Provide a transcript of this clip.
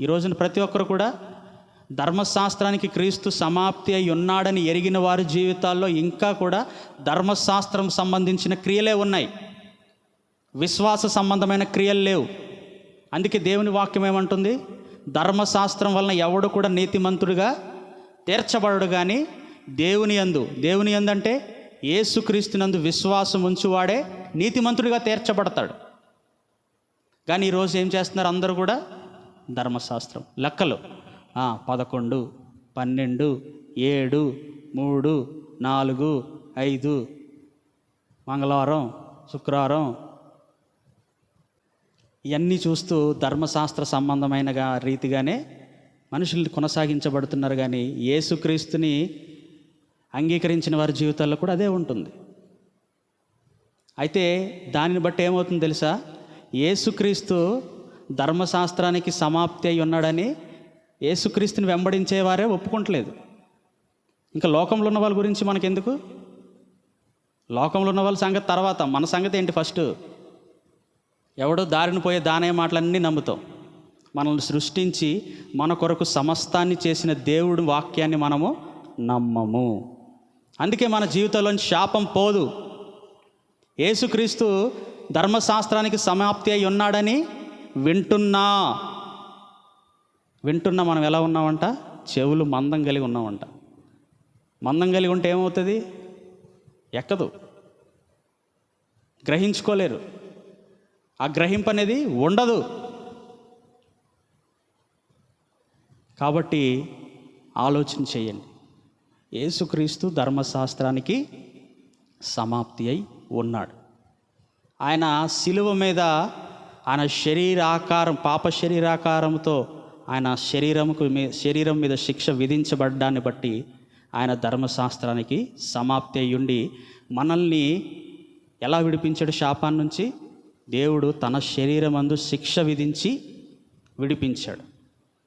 ఈ రోజున ప్రతి ఒక్కరు కూడా ధర్మశాస్త్రానికి క్రీస్తు సమాప్తి అయి ఉన్నాడని ఎరిగిన వారి జీవితాల్లో ఇంకా కూడా ధర్మశాస్త్రం సంబంధించిన క్రియలే ఉన్నాయి. విశ్వాస సంబంధమైన క్రియలు లేవు. అందుకే దేవుని వాక్యం ఏమంటుంది? ధర్మశాస్త్రం వలన ఎవడు కూడా నీతిమంతుడుగా తీర్చబడడు కానీ దేవుని యందు. దేవుని యందు అంటే ఏసుక్రీస్తునందు విశ్వాసం ఉంచువాడే నీతిమంతుడిగా తీర్చబడతాడు. కానీ ఈరోజు ఏం చేస్తున్నారు అందరూ కూడా? ధర్మశాస్త్రం. లెక్కలు. పదకొండు పన్నెండు ఏడు మూడు నాలుగు ఐదు. మంగళవారం శుక్రవారం. ఇవన్నీ చూస్తూ ధర్మశాస్త్ర సంబంధమైనగా రీతిగానే మనుషులు కొనసాగించబడుతున్నారు కానీ యేసుక్రీస్తుని అంగీకరించిన వారి జీవితాల్లో కూడా అదే ఉంటుంది. అయితే దానిని బట్టి ఏమవుతుంది తెలుసా? యేసుక్రీస్తు ధర్మశాస్త్రానికి సమాప్తి అయి ఉన్నాడని యేసుక్రీస్తుని వెంబడించేవారే ఒప్పుకుంటలేదు. ఇంకా లోకంలో ఉన్న వాళ్ళ గురించి మనకెందుకు? లోకంలో ఉన్న వాళ్ళ సంగతి తర్వాత. మన సంగతి ఏంటి ఫస్ట్? ఎవడో దారిని పోయే దానే మాటలన్నీ నమ్ముతాం. మనల్ని సృష్టించి మన కొరకు సమస్తాన్ని చేసిన దేవుడి వాక్యాన్ని మనము నమ్మము. అందుకే మన జీవితంలోని శాపం పోదు. యేసుక్రీస్తు ధర్మశాస్త్రానికి సమాప్తి అయి ఉన్నాడని వింటున్నా. వింటున్నా మనం ఎలా ఉన్నామంట? చెవులు మందం కలిగి ఉన్నామంట. మందం కలిగి ఉంటే ఏమవుతుంది? ఎక్కదు. గ్రహించుకోలేరు. ఆ గ్రహింపు అనేది ఉండదు. కాబట్టి ఆలోచన చేయండి. యేసుక్రీస్తు ధర్మశాస్త్రానికి సమాప్తి అయి ఉన్నాడు. ఆయన శిలువ మీద ఆయన శరీరాకారం పాప శరీరాకారంతో ఆయన శరీరముకు మీ శరీరం మీద శిక్ష విధించబడ్డాన్ని బట్టి ఆయన ధర్మశాస్త్రానికి సమాప్తి అయ్యుండి మనల్ని ఎలా విడిపించాడు శాపాన్ని నుంచి దేవుడు తన శరీరమందు శిక్ష విధించి విడిపించాడు.